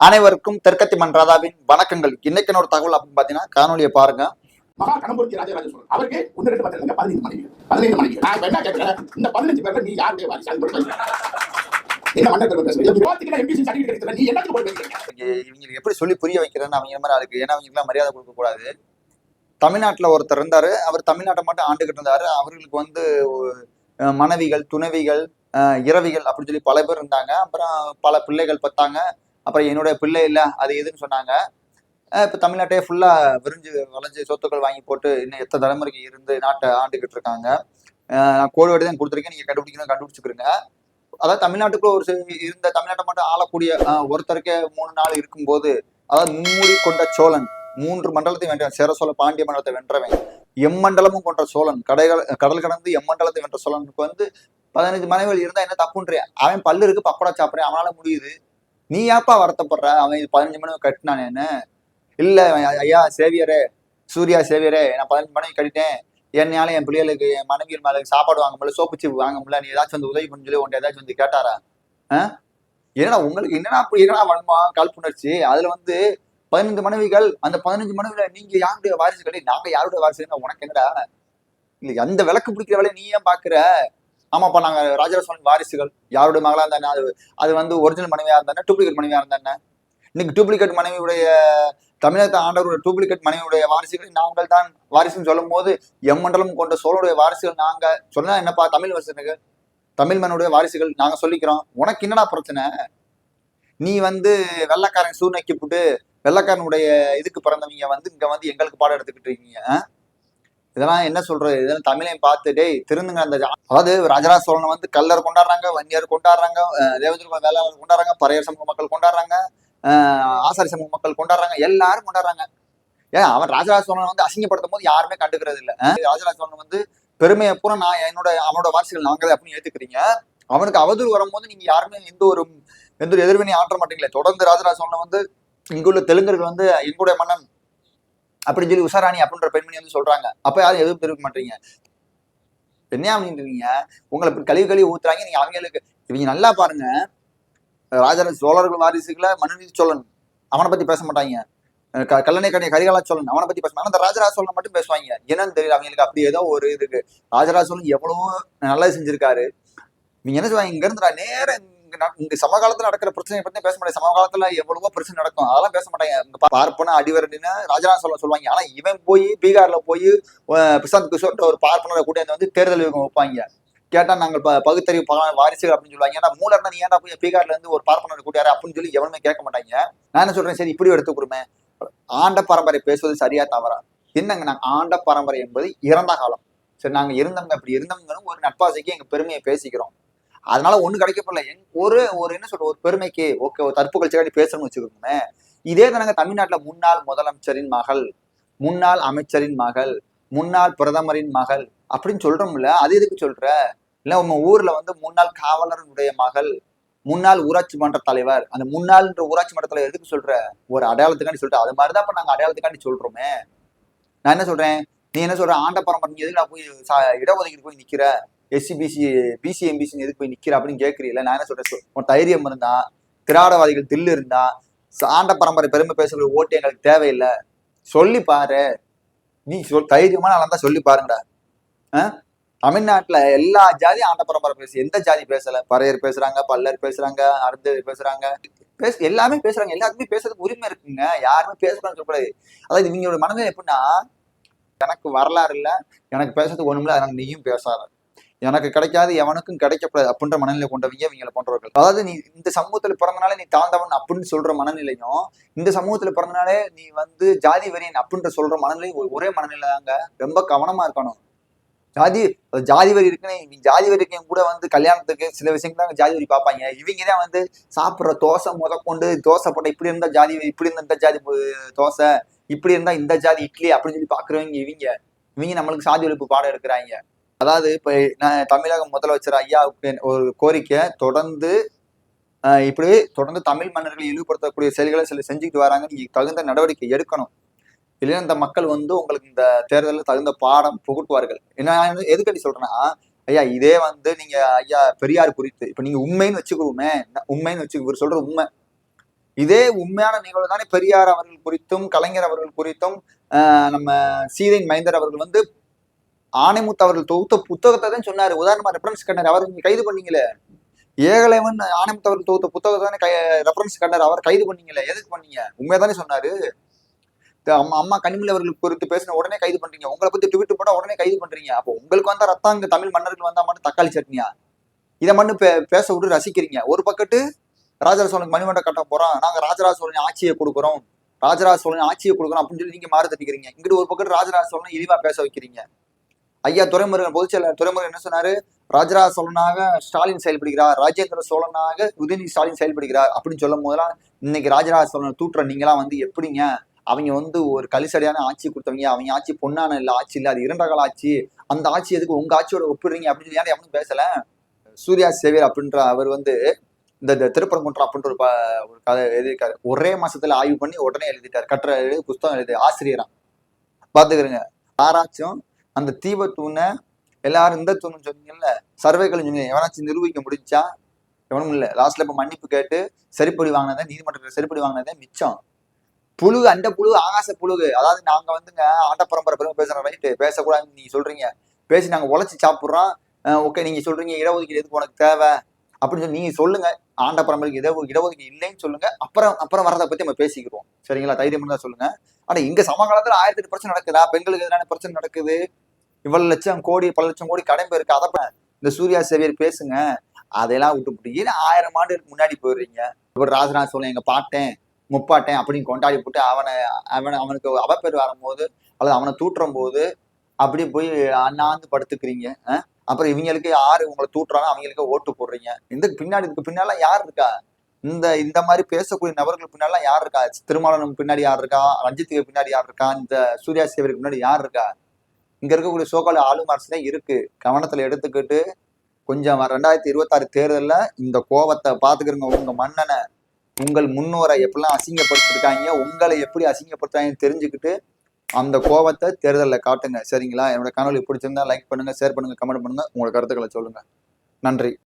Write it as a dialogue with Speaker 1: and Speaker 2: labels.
Speaker 1: அனைவருக்கும் தெற்கத்தி மன்றாதாவின் வணக்கங்கள். இன்னைக்கு ஒரு தகவல் அப்படின்னு பாத்தீங்கன்னா காணொலியை பாருங்க.
Speaker 2: மகா கணபூர்த்தி ராஜராஜ சோழன். அவருக்கு ஒன்று ரெண்டு பத்து பதினைந்து மனைவி பதினைந்து மனைவி நான் இப்ப என்ன கேட்கிறேன் இந்த பதினஞ்சு பேர்ல நீ யாருடைய வாரிசு அது மட்டும் சொல்லுங்க. என்ன மண்டபத்தில் பேசுறீங்க விவாதத்துக்கு எம்பிசி சர்டிஃபிகேட் எடுத்துல நீ என்னத்துக்கு போய் பேசுறீங்க
Speaker 1: இங்க இவங்களுக்கு எப்படி சொல்லி புரிய வைக்கிறேன்னு அவங்க மாதிரி ஆளுக்கு ஏன்னா அவங்களுக்குலாம் மரியாதை கொடுக்க கூடாது. தமிழ்நாட்டுல ஒருத்தர் இருந்தாரு. அவர் தமிழ்நாட்டை மட்டும் ஆண்டுகிட்டு இருந்தாரு. அவர்களுக்கு வந்து மனைவிகள் துணைவிகள் அஹ், இரவிகள் அப்படின்னு சொல்லி பல பேர் இருந்தாங்க. அப்புறம் பல பிள்ளைகள் பத்தாங்க. அப்புறம் என்னுடைய பிள்ளை இல்லை அது எதுன்னு சொன்னாங்க. இப்போ தமிழ்நாட்டையே ஃபுல்லாக விரிஞ்சு வளைஞ்சு சொத்துக்கள் வாங்கி போட்டு இன்னும் எத்தனை தலைமுறைக்கு இருந்து நாட்டை ஆண்டுகிட்டு இருக்காங்க. நான் கோடு தான் கொடுத்துருக்கேன் நீங்கள் கண்டுபிடிக்கணும் கண்டுபிடிச்சுக்கிறீங்க அதாவது தமிழ்நாட்டுக்குள்ள ஒரு இருந்த தமிழ்நாட்டை மட்டும் ஆளக்கூடிய ஒருத்தருக்கே மூணு நாள் இருக்கும்போது அதாவது மும்மூடி கொண்ட சோழன் மூன்று மண்டலத்தை வென்றவன் சேர சோழ பாண்டிய மண்டலத்தை வென்றவன் எம்மண்டலமும் கொண்ட சோழன் கடைகள் கடல் கடந்து எம்மண்டலத்தை வென்ற சோழனுக்கு வந்து பதினஞ்சு மனைவிகள் இருந்தா என்ன தப்புன்றேன் அவன் பல்லு இருக்கு பக்கோடா சாப்பிட்றேன் அவனால முடியுது. நீ ஏப்பா வருத்தப்படுற? அவன் இது பதினஞ்சு மணி கட்டினான் என்ன? இல்ல ஐயா சேவியரே சூர்யா சேவியரே நான் பதினஞ்சு மணி கட்டிட்டேன். என்னையால என் பிள்ளைகளுக்கு என் மனைவிகள் மேலே சாப்பாடு வாங்க முடியல சோப்பு சீப்பு வாங்க முடியல நீ ஏதாச்சும் வந்து உதவி பண்ணி சொல்லி உன்ட்ட ஏதாச்சும் வந்து கேட்டாரா? ஆ? என்னடா உங்களுக்கு என்னடா அப்படி என்னடா வன்மா காழ்ப்புணர்ச்சி அதுல வந்து பதினஞ்சு மனைவிகள் அந்த பதினஞ்சு மனைவில நீங்க யாருடைய வாரிசு கிடையாது நாங்க யாருடைய வாரிசு உனக்கு என்னடா? இல்ல அந்த விளக்கு பிடிக்கிற வேலையை நீ ஏன் பாக்குற? ஆமாப்பா நாங்க ராஜராஜ சோழன் வாரிசுகள். யாருடைய மகளா இருந்தானே அது அது வந்து ஒரிஜினல் மனைவியா இருந்தானே டூப்ளிகேட் மனைவியா இருந்தானே இன்னைக்கு டூப்ளிகேட் மனைவியுடைய தமிழகத்தை ஆண்டவருடைய டூப்ளிகேட் மனைவியுடைய வாரிசுகள் நாங்கள் தான் வாரிசுன்னு சொல்லும் போது எம்மண்டலம் கொண்ட சோழனுடைய வாரிசுகள் நாங்க சொன்னா என்னப்பா தமிழ் வருஷனுக்கு தமிழ் மனுடைய வாரிசுகள் நாங்க சொல்லிக்கிறோம். உனக்கு என்னடா பிரச்சனை? நீ வந்து வெள்ளக்காரன் சூழ்நிலைக்கு போட்டு வெள்ளக்காரனுடைய இதுக்கு பிறந்தவங்க வந்து இங்க வந்து எங்களுக்கு பாடம் எடுத்துக்கிட்டு இருக்கீங்க இதெல்லாம் என்ன சொல்றது? இதெல்லாம் தமிழையும் பார்த்து டேய் திருந்துங்க அந்த அதாவது ராஜராஜ சோழனை வந்து கல்லர் கொண்டாடுறாங்க வன்னியர் கொண்டாடுறாங்க அஹ் தேவேந்திர வேளாளர் கொண்டாடுறாங்க பறையர் சமூக மக்கள் கொண்டாடுறாங்க ஆசாரி சமூக மக்கள் கொண்டாடுறாங்க எல்லாரும் கொண்டாடுறாங்க. ஏன் அவன் ராஜராஜ சோழனை வந்து அசிங்கப்படுத்தும் போது யாருமே கண்டுக்கிறது இல்லை. ராஜராஜ சோழன் வந்து பெருமையை பூரா நான் என்னோட அவனோட வாரிசுகள் நாங்களே அப்படின்னு ஏத்துக்கிறீங்க. அவனுக்கு அவதூறு வரும்போது நீங்க யாருமே எந்த ஒரு எந்த ஒரு எதிர்வினை ஆற்ற மாட்டீங்களே. தொடர்ந்து ராஜராஜ சோழனை வந்து இங்குள்ள தெலுங்கர்கள் வந்து எங்களுடைய மன்னன் அப்படின்னு சொல்லி உஷாராணி அப்படின்ற பெண்மணி வந்து சொல்றாங்க. அப்ப யாரும் எதுவும் தெரிவிக்க மாட்டீங்க. என்ன அப்படின்றீங்க உங்களை இப்படி கழிவு கழிவு ஊத்துறாங்க. நீங்க அவங்களுக்கு இவங்க நல்லா பாருங்க. ராஜராஜ சோழர்கள் வாரிசுகளை மனுநீதி சோழன் அவனை பத்தி பேச மாட்டாங்க. க- கல்லணை கண்ணி கரிகாலா சோழன் அவனை பத்தி பேச மாட்டாங்க. அந்த ராஜராஜ சோழன் மட்டும் பேசுவாங்க. என்னன்னு தெரியல. அவங்களுக்கு அப்படி ஏதோ ஒரு இது இருக்கு. ராஜராஜ சோழன் எவ்வளவோ நல்லா செஞ்சிருக்காரு. நீங்க என்ன சொல்லுவாங்க இங்க இருந்து நேரம் இங்க சமகாலத்துல நடக்கிற பிரச்சனையை பத்தி பேச மாட்டாங்க சமகாலத்துல எவ்வளவோ பிரச்சனை நடக்கும். அதெல்லாம் பேச மாட்டாங்க பார்ப்பன அடிவரடின்னு ராஜராஜ சொல்ல சொல்லுவாங்க. ஆனா இவன் போய் பீகார்ல போய் பிரசாந்த் கிஷோர் ஒரு பார்ப்பனரை கூட வந்து தேர்தல் இவங்க வைப்பாங்க. கேட்டா நாங்கள் ப- பகுத்தறிவு வாரிசுகள் அப்படின்னு சொல்லுவாங்க. ஏன்னா மூலர்னா நீ ஏன்டா போய் பீகார்ல இருந்து ஒரு பார்ப்பனர் கூட்டியாரு அப்படின்னு சொல்லி எவனுமே கேட்க மாட்டாங்க. நான் என்ன சொல்றேன்? சரி இப்படி எடுத்துக்கிறோமே ஆண்ட பரம்பரை பேசுவது சரியா தவறா? என்னங்க நாங்க ஆண்ட பரம்பரை என்பது இறந்த காலம். சரி நாங்க இருந்தவங்க அப்படி இருந்தவங்களும் ஒரு நட்பாசைக்கு எங்க பெருமையை பேசிக்கிறோம். அதனால ஒண்ணு கிடைக்கப்படல எங்க ஒரு ஒரு என்ன சொல்ற ஒரு பெருமைக்கு ஓகே ஒரு தற்பு கழிச்சாடி பேசணும்னு வச்சுக்கோங்க இதே தானங்க தமிழ்நாட்டுல முன்னாள் முதலமைச்சரின் மகள் முன்னாள் அமைச்சரின் மகள் முன்னாள் பிரதமரின் மகள் அப்படின்னு சொல்றோம்ல அது எதுக்கு சொல்ற? இல்ல உங்க ஊர்ல வந்து முன்னாள் காவலருடைய மகள் முன்னாள் ஊராட்சி மன்ற தலைவர் அந்த முன்னாள்ன்ற ஊராட்சி மன்ற தலைவர் எதுக்கு சொல்ற? ஒரு அடையாளத்துக்காண்டி சொல்லிட்டு அது மாதிரிதான் இப்ப நாங்க அடையாளத்துக்காண்டி சொல்றோமே. நான் என்ன சொல்றேன்? நீ என்ன சொல்ற? ஆண்ட பரம்பரை நீ எதுக்கு போய் சா- இடஒதுக்கீடு போய் நிக்கிற? எஸ்சி பிசி பிசி எதுக்கு போய் நிக்கிற அப்படின்னு கேட்கறீல நான் என்ன சொல்றேன்? உன் தைரியம் இருந்தா திராடவாதிகள் தில்லு இருந்தா சாண்ட ஆண்ட பரம்பரை பெருமை பேசக்கூடிய ஓட்டு எங்களுக்கு தேவையில்லை. சொல்லி பாரு. நீ சொல் தைரியமான ஆளா சொல்லி பாருங்கடா. ஆ? தமிழ்நாட்டுல எல்லா ஜாதியும் ஆண்ட பரம்பரை பேசு எந்த ஜாதி பேசல? பறையர் பேசுறாங்க பல்லர் பேசுறாங்க அருந்தர் பேசுறாங்க. பேச எல்லாமே பேசுறாங்க. எல்லாத்துக்குமே பேசுறதுக்கு உரிமை இருக்குங்க. யாருமே பேசக்கூடாதுன்னு சொல்லக்கூடாது. அதாவது இவங்களோட மனநிலை எப்படின்னா எனக்கு வரலாறு இல்லை எனக்கு பேசுறதுக்கு ஒண்ணுமில்ல அதனால நீயும் பேசாத. எனக்கு கிடைக்காது எவனுக்கும் கிடைக்கக்கூடாது அப்படின்ற மனநிலை கொண்டவங்க இவங்களை போன்றவர்கள். அதாவது நீ இந்த சமூகத்துல பிறந்தனாலே நீ தாழ்ந்தவன் அப்படின்னு சொல்ற மனநிலையும் இந்த சமூகத்துல பிறந்தனாலே நீ வந்து ஜாதி வெறியன் அப்படின்ற சொல்ற மனநிலையும் ஒரே மனநிலை தாங்க ரொம்ப கவனமா இருக்கணும். ஜாதி ஜாதி வரி இருக்குன்னு நீ ஜாதி வரி இருக்கவங்க கூட வந்து கல்யாணத்துக்கு சில விஷயங்கள் தான் ஜாதி வரி பார்ப்பாங்க. இவங்க தான் வந்து சாப்பிட்ற தோசை முத கொண்டு தோசை போட்ட இப்படி இருந்தா ஜாதி வரி, இப்படி இருந்தா இந்த ஜாதி பு- தோசை இப்படி இருந்தா இந்த ஜாதி இட்லி அப்படின்னு சொல்லி பாக்குறவங்க இவங்க. இவங்க நம்மளுக்கு சாதி ஒழிப்பு பாடம் எடுக்கிறாங்க. அதாவது இப்போ நான் தமிழக முதலமைச்சர் ஐயா ஒரு கோரிக்கை தொடர்ந்து இப்படி தொடர்ந்து தமிழ் மன்னர்களை இழிவுபடுத்தக்கூடிய செயல்களை சில செஞ்சுக்கிட்டு வராங்க. நீங்கள் தகுந்த நடவடிக்கை எடுக்கணும். இல்லைன்னா இந்த மக்கள் வந்து உங்களுக்கு இந்த தேர்தலில் தகுந்த பாடம் புகுட்டுவார்கள். என்ன நான் எதுக்கடி சொல்கிறேன்னா ஐயா இதே வந்து நீங்கள் ஐயா பெரியார் குறித்து இப்போ நீங்கள் உண்மைன்னு வச்சுக்கிறோமே உண்மைன்னு வச்சு இவர் உண்மை. இதே உண்மையான நிகழ்வு தானே பெரியார் அவர்கள் குறித்தும் கலைஞர் அவர்கள் குறித்தும் நம்ம சீதை மைந்தர் அவர்கள் வந்து ஆணைமுத்து அவர்கள் தொகுத்த புத்தகத்தை தான் சொன்னார். உதாரணமா ரெஃபரன்ஸ் கண்டர் அவர் நீங்கள் கைது பண்ணீங்களே? ஏகலைவன் ஆணைமுத்து அவர்கள் தொகுத்த புத்தகத்தை தானே கை ரெஃபரன்ஸ் கண்டர் அவர் கைது பண்ணீங்களே? எதுக்கு பண்ணீங்க? உண்மையதானே சொன்னாரு. சொன்னார் அம்மா அம்மா கனிமொழி அவர்களுக்கு குறித்து பேசின உடனே கைது பண்றீங்க. உங்களை பத்தி ட்விட் போட்டா உடனே கைது பண்றீங்க. அப்போ உங்களுக்கு வந்தா ரத்தம் இங்க தமிழ் மன்னர்கள் வந்தா மட்டும் தக்காளி சட்னியா? இதை மட்டும் பே- பேச விட்டு ரசிக்கிறீங்க. ஒரு பக்கத்து ராஜராஜ சோழனுக்கு மணிமண்டபம் கட்ட போறோம் நாங்க ராஜராஜ சோழன் ஆட்சியை கொடுக்குறோம். ராஜராஜ சோழன் ஆட்சியை கொடுக்குறோம் அப்படின்னு சொல்லி நீங்க மாறு தட்டிக்கிறீங்க. இங்கிட்டு ஒரு பக்கத்து ராஜராஜ சோழனை இழிவா பேச வைக்கிறீங்க. ஐயா துறைமுருகன் பொதுச் துறைமுருகன் என்ன சொன்னாரு? ராஜராஜ சோழனாக ஸ்டாலின் செயல்படுகிறார். ராஜேந்திர சோழனாக உதயநிதி ஸ்டாலின் செயல்படுகிறார் அப்படின்னு சொல்லும் போதெல்லாம் இன்னைக்கு ராஜராஜ சோழனை தூட்டுற நீங்களாம் வந்து எப்படிங்க? அவங்க வந்து ஒரு கலிசடியான ஆட்சி கொடுத்தவங்க. அவங்க ஆட்சி பொன்னான இல்லை ஆட்சி இல்லை அது இரண்ட கால ஆட்சி. அந்த ஆட்சி எதுக்கு உங்க ஆட்சியோட ஒப்பிடுறீங்க அப்படின்னு சொல்லி யாரும் எவனும் பேசல? சூர்யா சேவியர் அப்படின்ற அவர் வந்து இந்த இந்த திருப்பரங்குன்றம் அப்படின்ற ஒரு ஒரு கதை எழுதியிருக்காரு. ஒரே மாசத்துல ஆய்வு பண்ணி உடனே எழுதிட்டார். கட்டுரை எழுதி புஸ்தகம் எழுதி ஆசிரியரா. பாத்துக்கிறேங்க யாராச்சும் அந்த தீப தூணை எல்லாரும் இந்த தூணுன்னு சொன்னீங்கல்ல சர்வேக்கள் சொன்னீங்க எவனாச்சும் நிரூபிக்க முடிஞ்சா எவனும் இல்லை. லாஸ்ட்ல இப்ப மன்னிப்பு கேட்டு சரிப்படி வாங்கினதே நீதிமன்றத்தில் சரிப்படி வாங்கினதே மிச்சம். புழுகு அந்த புழு ஆகாச புழுகு. அதாவது நாங்க வந்துங்க ஆண்ட பரம்பரை பெருமை பேசுறோம் ரைட்டு பேசக்கூடாதுன்னு நீங்க சொல்றீங்க. பேசி நாங்க உழைச்சி சாப்பிட்றோம். ஓகே நீங்க சொல்றீங்க இடஒதுக்கீடு எதுக்கு உனக்கு தேவை? அப்படின்னு சொல்லி நீங்க சொல்லுங்க. ஆண்ட பரம்பரைக்கு இட இடஒதுக்கீடு இல்லைன்னு சொல்லுங்க. அப்புறம் அப்புறம் வரதை பத்தி நம்ம பேசிக்கிறோம் சரிங்களா? தைரியம் தான் சொல்லுங்க. ஆனா இங்க சமகாலத்துல ஆயிரத்தி எட்டு பிரச்சனை நடக்குதா? பெண்களுக்கு எதிரான பிரச்சனை நடக்குது. இவ்வளவு லட்சம் கோடி பல லட்சம் கோடி கடன் போயிருக்கு அதை இந்த சூர்யா சேவியர் பேசுங்க. அதையெல்லாம் விட்டு ஏன் ஆயிரம் ஆண்டுக்கு முன்னாடி போயிடுறீங்க. ஒரு ராஜராஜ சோழன் எங்க பாட்டேன் முப்பாட்டேன் அப்படின்னு கொண்டாடி போட்டு அவனை அவனை அவனுக்கு அவப்பேர் வரும்போது அல்லது அவனை தூற்றும் போது அப்படி போய் அண்ணாந்து படுத்துக்கிறீங்க. அஹ்? அப்புறம் இவங்களுக்கு யாரு உங்களை தூட்டுறாங்க அவங்களுக்கு ஓட்டு போடுறீங்க. இந்த பின்னாடி இதுக்கு பின்னால யார் இருக்கா? இந்த இந்த மாதிரி பேசக்கூடிய நபர்கள் பின்னாலாம் யார் இருக்கா? திருமாவளவன் பின்னாடி யார் இருக்கா? ரஞ்சித்துக்கு பின்னாடி யார் இருக்கா? இந்த சூர்யா சேவருக்கு பின்னாடி யார் இருக்கா? இங்க இருக்கக்கூடிய சோகால ஆளும் அரசு தான் இருக்கு. கவனத்துல எடுத்துக்கிட்டு கொஞ்சம் ரெண்டாயிரத்தி இருபத்தாறு தேர்தலில் இந்த கோவத்தை பாத்துக்கிறங்க உங்க மன்னனை உங்கள் முன்னோரை எப்படிலாம் அசிங்கப்படுத்திருக்காங்க உங்களை எப்படி அசிங்கப்படுத்துறாங்கன்னு தெரிஞ்சுக்கிட்டு அந்த கோவத்தை தேர்தலில் காட்டுங்க. சரிங்களா? என்னோட கனவு பிடிச்சிருந்தா லைக் பண்ணுங்க ஷேர் பண்ணுங்க கமெண்ட் பண்ணுங்க. உங்களோட கருத்துக்களை சொல்லுங்க. நன்றி.